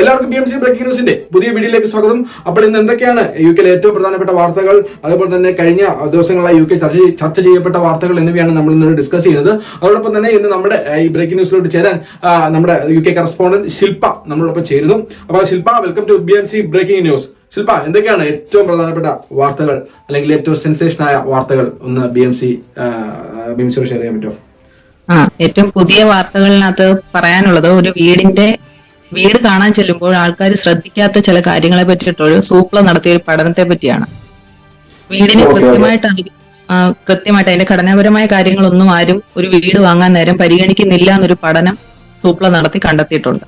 എല്ലാവർക്കും B M C breaking ന്യൂസിന്റെ പുതിയ വീഡിയോയിലേക്ക് സ്വാഗതം. അപ്പോൾ ഇന്ന് എന്തൊക്കെയാണ് യു കെയിലെ ഏറ്റവും പ്രധാനപ്പെട്ട വാർത്തകൾ? അതുപോലെ തന്നെ കഴിഞ്ഞ ദിവസങ്ങളായി യു കെ ചർച്ച ചർച്ച ചെയ്യപ്പെട്ട വാർത്തകൾ എന്നിവയാണ് നമ്മൾ ഇന്ന് ഡിസ്കസ് ചെയ്യുന്നത്. അതോടൊപ്പം തന്നെ ഇന്ന് നമ്മുടെ ഈ ബ്രേക്കിംഗ് ന്യൂസിലോട്ട് ചേരാൻ നമ്മുടെ യു കെ കറസ്പോണ്ടന്റ് ശില്പ നമ്മളോടൊപ്പം ചേരുന്നു. അപ്പോൾ Shilpa welcome to B M C breaking news Shilpa എന്തൊക്കെയാണ് ഏറ്റവും പ്രധാനപ്പെട്ട വാർത്തകൾ അല്ലെങ്കിൽ ഏറ്റവും സെൻസേഷനായ വാർത്തകൾ? ഒന്ന് B M C B M സിയോട് share ചെയ്യാൻ പറ്റുമോ? ആ ഏറ്റവും പുതിയ വാർത്തകളിനകത്ത് പറയാനുള്ളത് ഒരു വീടിന്റെ വീട് കാണാൻ ചെല്ലുമ്പോൾ ആൾക്കാർ ശ്രദ്ധിക്കാത്ത ചില കാര്യങ്ങളെ പറ്റിയിട്ടൊരു സൂപ്ല നടത്തിയ ഒരു പഠനത്തെ പറ്റിയാണ് വീടിന് Okay, okay. കൃത്യമായിട്ട് കൃത്യമായിട്ട് അതിന്റെ ഘടനാപരമായ കാര്യങ്ങളൊന്നും ആരും ഒരു വീട് വാങ്ങാൻ നേരം പരിഗണിക്കുന്നില്ല എന്നൊരു പഠനം സൂപ്ല നടത്തി കണ്ടെത്തിയിട്ടുണ്ട്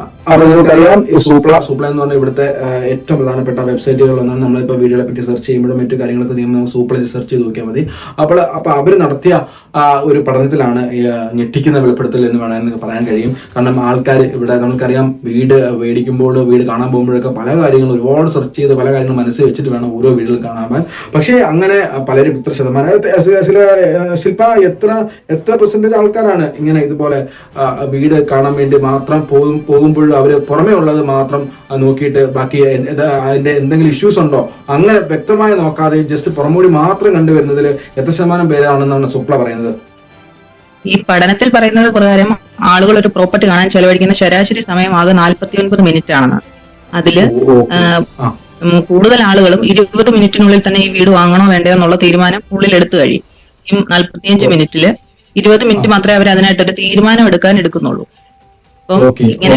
അപ്പൊ നിങ്ങൾക്കറിയാം ഈ സൂപ്ല സൂപ്ല എന്ന് പറഞ്ഞാൽ ഇവിടുത്തെ ഏറ്റവും പ്രധാനപ്പെട്ട വെബ്സൈറ്റുകൾ ഒന്നാണ്. നമ്മളിപ്പോൾ വീഡിയോകളെ പറ്റി സെർച്ച് ചെയ്യുമ്പോഴും മറ്റു കാര്യങ്ങളൊക്കെ ചെയ്യുമ്പോൾ നമ്മൾ സൂപ്ല സെർച്ച് ചെയ്ത് നോക്കിയാൽ മതി. അപ്പോൾ അപ്പോൾ അവർ നടത്തിയ ഒരു പഠനത്തിലാണ് ഞെട്ടിക്കുന്ന വെളിപ്പെടുത്തൽ എന്ന് വേണമെങ്കിൽ പറയാൻ കഴിയും. കാരണം ആൾക്കാർ ഇവിടെ നമുക്കറിയാം വീട് മേടിക്കുമ്പോൾ വീട് കാണാൻ പോകുമ്പോഴൊക്കെ പല കാര്യങ്ങളും ഒരുപാട് സെർച്ച് ചെയ്ത് പല കാര്യങ്ങളും മനസ്സിൽ വെച്ചിട്ട് വേണം ഓരോ വീടുകൾ കാണാൻ. പക്ഷേ അങ്ങനെ പലരും ഇത്ര ശതമാനം ചില- ശില്പ എത്ര എത്ര പെർസെന്റേജ് ആൾക്കാരാണ് ഇങ്ങനെ ഇതുപോലെ വീട് കാണാൻ വേണ്ടി മാത്രം പോകും പോകും പോകുമ്പോഴും അവർ പുറമേ ഉള്ളത് മാത്രം നോക്കിയിട്ട് ബാക്കി അതിന്റെ എന്തെങ്കിലും ഇഷ്യൂസ് ഉണ്ടോ? അങ്ങനെ വ്യക്തമായി നോക്കാതെ ജസ്റ്റ് പുറമൂടി മാത്രം കണ്ടുവരുന്നതിൽ എത്ര ശതമാനം പേരാണെന്നാണ് സുപ്ല പറയുന്നത്. ഈ പഠനത്തിൽ പറയുന്നത് പ്രകാരം ആളുകൾ ഒരു പ്രോപ്പർട്ടി കാണാൻ ചെലവഴിക്കുന്ന ശരാശരി സമയം ആകെ നാൽപ്പത്തി ഒൻപത് മിനിറ്റ് ആണെന്ന് അതിൽ കൂടുതൽ ആളുകളും ഇരുപത് മിനിറ്റിനുള്ളിൽ തന്നെ ഈ വീട് വാങ്ങണോ വേണ്ടയോ എന്നുള്ള തീരുമാനം ഉള്ളിൽ എടുത്തു കഴിയും ഈ നാൽപ്പത്തിയഞ്ച് മിനിറ്റിൽ ഇരുപത് മിനിറ്റ് മാത്രമേ അവർ അതിനായിട്ടൊരു തീരുമാനം എടുക്കാൻ എടുക്കുന്നുള്ളൂ. അപ്പം ഇങ്ങനെ.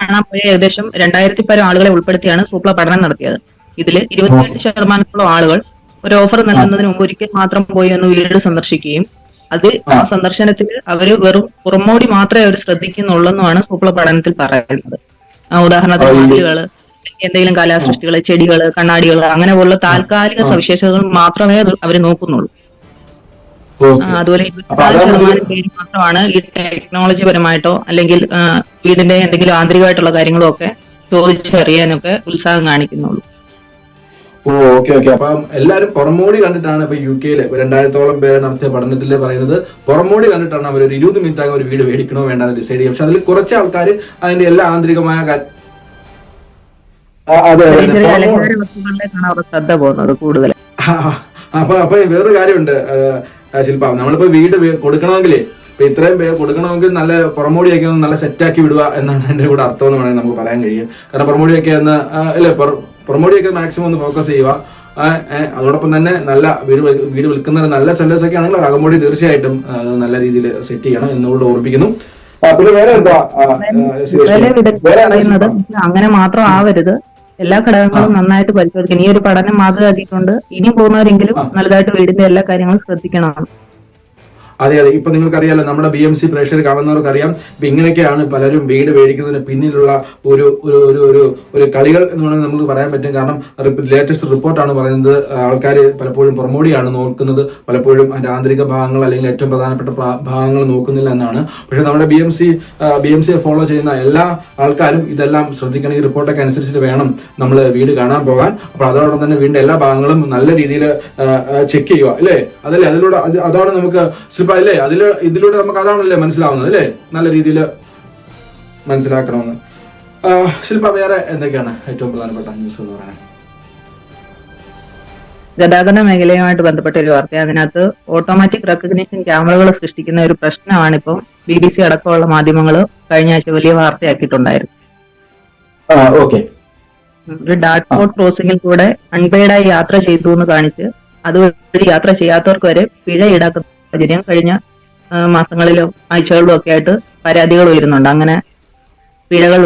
കാണാൻ പോയ ഏകദേശം രണ്ടായിരത്തി പരം ആളുകളെ ഉൾപ്പെടുത്തിയാണ് സൂപ്ല പഠനം നടത്തിയത്. ഇതിൽ ഇരുപത്തിയെട്ട് ശതമാനത്തോളം ആളുകൾ ഒരു ഓഫർ നൽകുന്നതിന് മുമ്പ് ഒരിക്കൽ മാത്രം പോയി ഒന്ന് വീട് സന്ദർശിക്കുകയും അത് ആ സന്ദർശനത്തിൽ അവർ വെറും പുറമോടി മാത്രമേ അവർ ശ്രദ്ധിക്കുന്നുള്ളൂ എന്നാണ് സൂപ്ല പഠനത്തിൽ പറയുന്നത്. ഉദാഹരണത്തിന് മതിലുകൾ എന്തെങ്കിലും കലാസൃഷ്ടികൾ ചെടികൾ കണ്ണാടികൾ അങ്ങനെ പോലുള്ള താൽക്കാലിക സവിശേഷതകൾ മാത്രമേ അവർ നോക്കുന്നുള്ളൂ. അതുപോലെ ഇരുപത്തിനാല് ശതമാനം പേര് മാത്രമാണ് ഈ ടെക്നോളജി പരമായിട്ടോ അല്ലെങ്കിൽ വീടിന്റെ എന്തെങ്കിലും ആന്തരികമായിട്ടുള്ള കാര്യങ്ങളോ ഒക്കെ ചോദിച്ചറിയാനൊക്കെ ഉത്സാഹം കാണിക്കുന്നുള്ളൂ. ഓ ഓക്കെ ഓക്കെ അപ്പം എല്ലാവരും പുറമോടി കണ്ടിട്ടാണ് ഇപ്പൊ യു കെയിൽ രണ്ടായിരത്തോളം പേരെ നടത്തിയ പഠനത്തിൽ പറയുന്നത്. പുറമോടി കണ്ടിട്ടാണ് അവർ ഒരു ഇരുപത് മിനിറ്റ് ആകും ഒരു വീട് മേടിക്കണോ വേണ്ട ഡിസൈഡ് ചെയ്യും പക്ഷെ അതിൽ കുറച്ച് ആൾക്കാർ അതിന്റെ എല്ലാ ആന്തരികമായ അതെ ശ്രദ്ധ പോകുന്നത് കൂടുതൽ അപ്പൊ അപ്പൊ വേറൊരു കാര്യമുണ്ട്. ശില്പ നമ്മളിപ്പോ വീട് കൊടുക്കണമെങ്കിൽ കൊടുക്കണമെങ്കിലേ ഇപ്പൊ ഇത്രയും പേര് കൊടുക്കണമെങ്കിൽ നല്ല പുറമോടിയൊക്കെ ഒന്ന് നല്ല സെറ്റാക്കി വിടുക എന്നാണ് എന്റെ കൂടെ അർത്ഥം എന്ന് വേണമെങ്കിൽ നമുക്ക് പറയാൻ കഴിയും. കാരണം പുറമോടിയൊക്കെ ഒന്ന് അല്ലെ പുറമോടിയൊക്കെ മാക്സിമം ഒന്ന് ഫോക്കസ് ചെയ്യുക. അതോടൊപ്പം തന്നെ നല്ല വീട് വീട് വിൽക്കുന്ന നല്ല സെല്ലേഴ്സ് ഒക്കെ ആണെങ്കിൽ അകമോടി തീർച്ചയായിട്ടും നല്ല രീതിയിൽ സെറ്റ് ചെയ്യണം എന്നുകൂടെ ഓർപ്പിക്കുന്നു. അങ്ങനെ മാത്രം ആവരുത്. എല്ലാ ഘടകങ്ങളും നന്നായിട്ട് പരിശോധിക്കണം. ഈ ഒരു പഠനം മാതൃകയാക്കിക്കൊണ്ട് ഇനി പോകുന്നവരെങ്കിലും നല്ലതായിട്ട് വീടിന്റെ എല്ലാ കാര്യങ്ങളും ശ്രദ്ധിക്കണം. അതെ അതെ. ഇപ്പൊ നിങ്ങൾക്ക് അറിയാലോ നമ്മുടെ ബി എം സി പ്രേക്ഷകർ കാണുന്നവർക്ക് അറിയാം ഇപ്പൊ ഇങ്ങനെയൊക്കെയാണ് പലരും വീട് മേടിക്കുന്നതിന് പിന്നിലുള്ള ഒരു ഒരു ഒരു ഒരു ഒരു കളികൾ എന്ന് വേണമെങ്കിൽ നമുക്ക് പറയാൻ പറ്റും. കാരണം ലേറ്റസ്റ്റ് റിപ്പോർട്ടാണ് പറയുന്നത്. ആൾക്കാർ പലപ്പോഴും പ്രൊമോഡിയാണ് നോക്കുന്നത്. പലപ്പോഴും അതിന്റെ ആന്തരിക ഭാഗങ്ങൾ അല്ലെങ്കിൽ ഏറ്റവും പ്രധാനപ്പെട്ട ഭാഗങ്ങൾ നോക്കുന്നില്ല എന്നാണ്. പക്ഷെ നമ്മുടെ B M C B M സിയെ ഫോളോ ചെയ്യുന്ന എല്ലാ ആൾക്കാരും ഇതെല്ലാം ശ്രദ്ധിക്കണം ഈ റിപ്പോർട്ടൊക്കെ അനുസരിച്ചിട്ട് വേണം നമ്മൾ വീട് കാണാൻ പോകാൻ. അപ്പോൾ അതോടൊപ്പം തന്നെ വീടിന്റെ എല്ലാ ഭാഗങ്ങളും നല്ല രീതിയിൽ ചെക്ക് ചെയ്യുക. അല്ലേ? അതല്ലേ? അതിലൂടെ അത് അതാണ് നമുക്ക് ശില്പ അല്ലേ അതിൽ ഇതിലൂടെ നമുക്ക് അതാണല്ലേ മനസ്സിലാവുന്നത് അല്ലേ? നല്ല രീതിയിൽ മനസ്സിലാക്കണമെന്ന്. ശില്പ വേറെ എന്തൊക്കെയാണ് ഏറ്റവും പ്രധാനപ്പെട്ട ന്യൂസ് എന്ന് പറയുന്നത് ഗതാഗത മേഖലയുമായിട്ട് ബന്ധപ്പെട്ട ഒരു വാർത്ത. അതിനകത്ത് ഓട്ടോമാറ്റിക് റെക്കഗ്നിഷൻ ക്യാമറകൾ സൃഷ്ടിക്കുന്ന ഒരു പ്രശ്നമാണ് ഇപ്പോൾ ബി ബി സി അടക്കമുള്ള മാധ്യമങ്ങൾ കഴിഞ്ഞ ആഴ്ച വലിയ വാർത്തയാക്കിയിട്ടുണ്ടായിരുന്നു. ഒരു ഡാർട്ട് ബോട്ട് ക്രോസിംഗിൽ കൂടെ അൺപെയ്ഡായി യാത്ര ചെയ്തു എന്ന് കാണിച്ച് അതുവഴി യാത്ര ചെയ്യാത്തവർക്ക് വരെ പിഴ ഈടാക്കുന്ന സാഹചര്യം കഴിഞ്ഞ മാസങ്ങളിലും ആഴ്ചകളിലും ഒക്കെ ആയിട്ട് പരാതികൾ വരുന്നുണ്ട്. അങ്ങനെ പിഴകൾ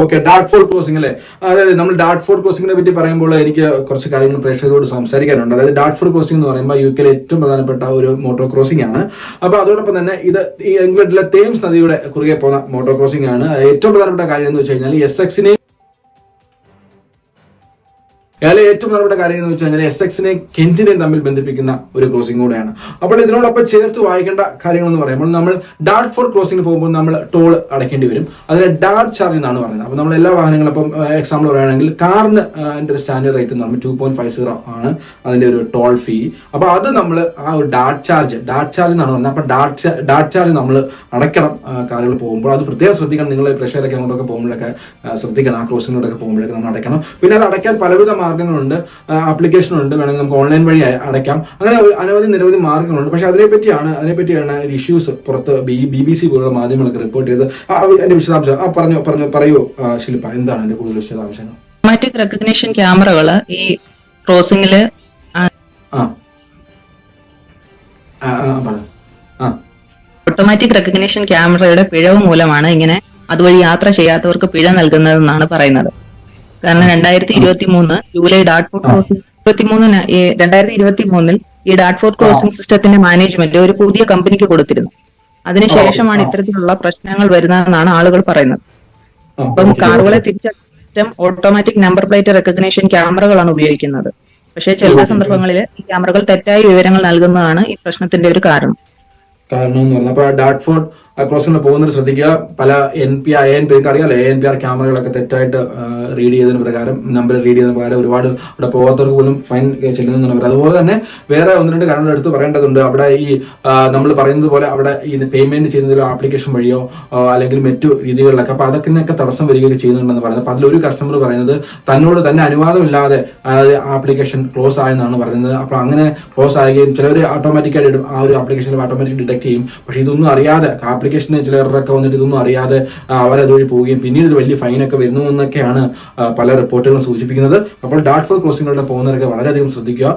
ഓക്കെ. ഡാർട്ട് ഫോർ ക്രോസിംഗ് അല്ലേ? അതായത് നമ്മൾ ഡാർട്ട് ഫോർ ക്രോസിംഗിനെ പറ്റി പറയുമ്പോൾ എനിക്ക് കുറച്ച് കാര്യങ്ങൾ പ്രേക്ഷകരോട് സംസാരിക്കാനുണ്ട്. അതായത് ഡാർട്ട് ഫോർ ക്രോസിംഗ് എന്ന് പറയുമ്പോൾ യു കെയിലെ ഏറ്റവും പ്രധാനപ്പെട്ട ഒരു മോട്ടോ ക്രോസിംഗ് ആണ്. അപ്പൊ അതോടൊപ്പം തന്നെ ഇത് ഈ ഇംഗ്ലണ്ടിലെ തേംസ് നദിയുടെ കുറുകെ പോകുന്ന മോട്ടോ ക്രോസിംഗ് ആണ്. ഏറ്റവും പ്രധാനപ്പെട്ട കാര്യം എന്ന് വെച്ച് കഴിഞ്ഞാൽ എസ് എക്സിനെ അതിലെ ഏറ്റവും പ്രധാനപ്പെട്ട കാര്യം എന്ന് വെച്ചാൽ എസ് എക്സിനെയും കെന്റിനെയും തമ്മിൽ ബന്ധിപ്പിക്കുന്ന ഒരു ക്രോസിംഗ് കൂടെയാണ്. അപ്പോൾ ഇതിനോടൊപ്പം ചേർത്ത് വായിക്കേണ്ട കാര്യങ്ങൾ എന്ന് പറയുമ്പോൾ നമ്മൾ ഡാർട്ട് ഫോർ ക്രോസിംഗിന് പോകുമ്പോൾ നമ്മൾ ടോൾ അടയ്ക്കേണ്ടി വരും. അതിന് ഡാർട്ട് ചാർജ് എന്നാണ് പറയുന്നത്. അപ്പോൾ നമ്മൾ എല്ലാ വാഹനങ്ങളും ഇപ്പം എക്സാമ്പിൾ പറയുകയാണെങ്കിൽ കാറിന് അതിന്റെ സ്റ്റാൻഡേർഡ് റേറ്റ് എന്ന് പറയുമ്പോൾ ടു പോയിന്റ് ഫൈവ് സീറോ ആണ് അതിന്റെ ഒരു ടോൾ ഫീ അപ്പോൾ അത് നമ്മൾ ആ ഒരു ഡാർട്ട് ചാർജ് ഡാർട്ട് ചാർജ് എന്നാണ് പറയുന്നത് അപ്പോൾ ഡാർട്ട് ഡാർട്ട് ചാർജ് നമ്മൾ അടയ്ക്കണം കാറുകൾ പോകുമ്പോൾ. അത് പ്രത്യേകം ശ്രദ്ധിക്കണം. നിങ്ങൾ പ്രഷറൊക്കെ അങ്ങോട്ടൊക്കെ പോകുമ്പോഴൊക്കെ ശ്രദ്ധിക്കണം. ആ ക്രോസിങ്ങിലൂടെയൊക്കെ പോകുമ്പോഴൊക്കെ നമ്മൾ അടയ്ക്കണം. പിന്നെ അത് അടയ്ക്കാൻ പലവിധ ആപ്ലിക്കേഷൻ ഉണ്ട് വേണമെങ്കിൽ നമുക്ക് ഓൺലൈൻ വഴി അടയ്ക്കാം. അങ്ങനെ അനവധി നിരവധി മാർഗങ്ങളുണ്ട് പക്ഷേ അതിനെപ്പറ്റിയാണ് അതിനെപ്പറ്റിയാണ് ഇഷ്യൂസ് പുറത്ത് ബി ബി ബി സി പോലുള്ള മാധ്യമങ്ങളൊക്കെ റിപ്പോർട്ട് ചെയ്ത് അതിന്റെ വിശദാംശം ആ പറഞ്ഞു പറഞ്ഞു പറയൂ ശില്പ. എന്താണ് അതിന്റെ കൂടുതൽ വിശദാംശങ്ങൾ? ഓട്ടോമാറ്റിക് റെക്കഗ്നേഷൻ ക്യാമറകൾ ഈ ക്രോസിംഗിൽ ഓട്ടോമാറ്റിക് റെക്കഗ്നേഷൻ ക്യാമറയുടെ പിഴവ് മൂലമാണ് ഇങ്ങനെ അതുവഴി യാത്ര ചെയ്യാത്തവർക്ക് പിഴ നൽകുന്നതെന്നാണ് പറയുന്നത്. കാരണം രണ്ടായിരത്തി ഇരുപത്തി മൂന്ന് ജൂലൈ ഡാട്ട് ഫോർ ക്രോസിംഗ് ഇരുപത്തി മൂന്നിന് രണ്ടായിരത്തി ഇരുപത്തി മൂന്നിൽ ഈ ഡാട്ട് ഫോർ ക്രോസിംഗ് സിസ്റ്റത്തിന്റെ മാനേജ്മെന്റ് ഒരു പുതിയ കമ്പനിക്ക് കൊടുത്തിരുന്നു. അതിനുശേഷമാണ് ഇത്തരത്തിലുള്ള പ്രശ്നങ്ങൾ വരുന്നതെന്നാണ് ആളുകൾ പറയുന്നത്. അപ്പം കാറുകളെ തിരിച്ചറിയാൻ system automatic number plate recognition ക്യാമറകളാണ് ഉപയോഗിക്കുന്നത്. പക്ഷേ ചില സന്ദർഭങ്ങളിൽ ഈ ക്യാമറകൾ തെറ്റായ വിവരങ്ങൾ നൽകുന്നതാണ് ഈ പ്രശ്നത്തിന്റെ ഒരു കാരണം. കാരണം എന്ന് പറഞ്ഞാൽ പോകുന്നത് ശ്രദ്ധിക്കുക. പല N P A N P അറിയാലോ എൻ പി ആർ ക്യാമറകളൊക്കെ തെറ്റായിട്ട് റീഡ് ചെയ്തതിന് പ്രകാരം നമ്പർ റീഡ് ചെയ്തതിന് പ്രകാരം ഒരുപാട് അവിടെ പോകാത്തവർക്ക് പോലും ഫൈൻ ചെല്ലുന്നുണ്ട് അതുപോലെ തന്നെ വേറെ ഒന്ന് രണ്ട് കാര്യങ്ങൾ എടുത്ത് പറയേണ്ടതുണ്ട്. അവിടെ ഈ നമ്മൾ പറയുന്നത് പോലെ അവിടെ ഈ പേയ്മെന്റ് ചെയ്യുന്നതിൽ ആപ്ലിക്കേഷൻ വഴിയോ അല്ലെങ്കിൽ മറ്റു രീതികളിലൊക്കെ അപ്പോൾ അതൊക്കെ തടസ്സം വരികയൊക്കെ ചെയ്യുന്നുണ്ടെന്ന് പറയുന്നത്. അപ്പൊ അതിലൊരു കസ്റ്റമർ പറയുന്നത് തന്നോട് തന്നെ അനുവാദമില്ലാതെ ആപ്ലിക്കേഷൻ ക്ലോസ് ആയെന്നാണ് പറയുന്നത്. അപ്പോൾ അങ്ങനെ ക്ലോസ് ആകുകയും ചിലവർ ഓട്ടോമാറ്റിക്കായിട്ട് ആ ഒരു ആപ്ലിക്കേഷനിൽ ഓട്ടോമാറ്റിക് ഡിറ്റക്ട് ചെയ്യും. പക്ഷേ ഇതൊന്നും അറിയാതെ ആപ്ലിക്കേഷന് ചിലരൊക്കെ വന്നിട്ട് ഇതൊന്നും അറിയാതെ അവരതുവഴി പോവുകയും പിന്നീട് ഒരു വലിയ ഫൈനൊക്കെ വരുന്നു എന്നൊക്കെയാണ് പല റിപ്പോർട്ടുകളും സൂചിപ്പിക്കുന്നത്. അപ്പോൾ ഡാർട്ട് ഫോർ ക്രോസിംഗിലൂടെ പോകുന്നവരൊക്കെ വളരെയധികം ശ്രദ്ധിക്കുക.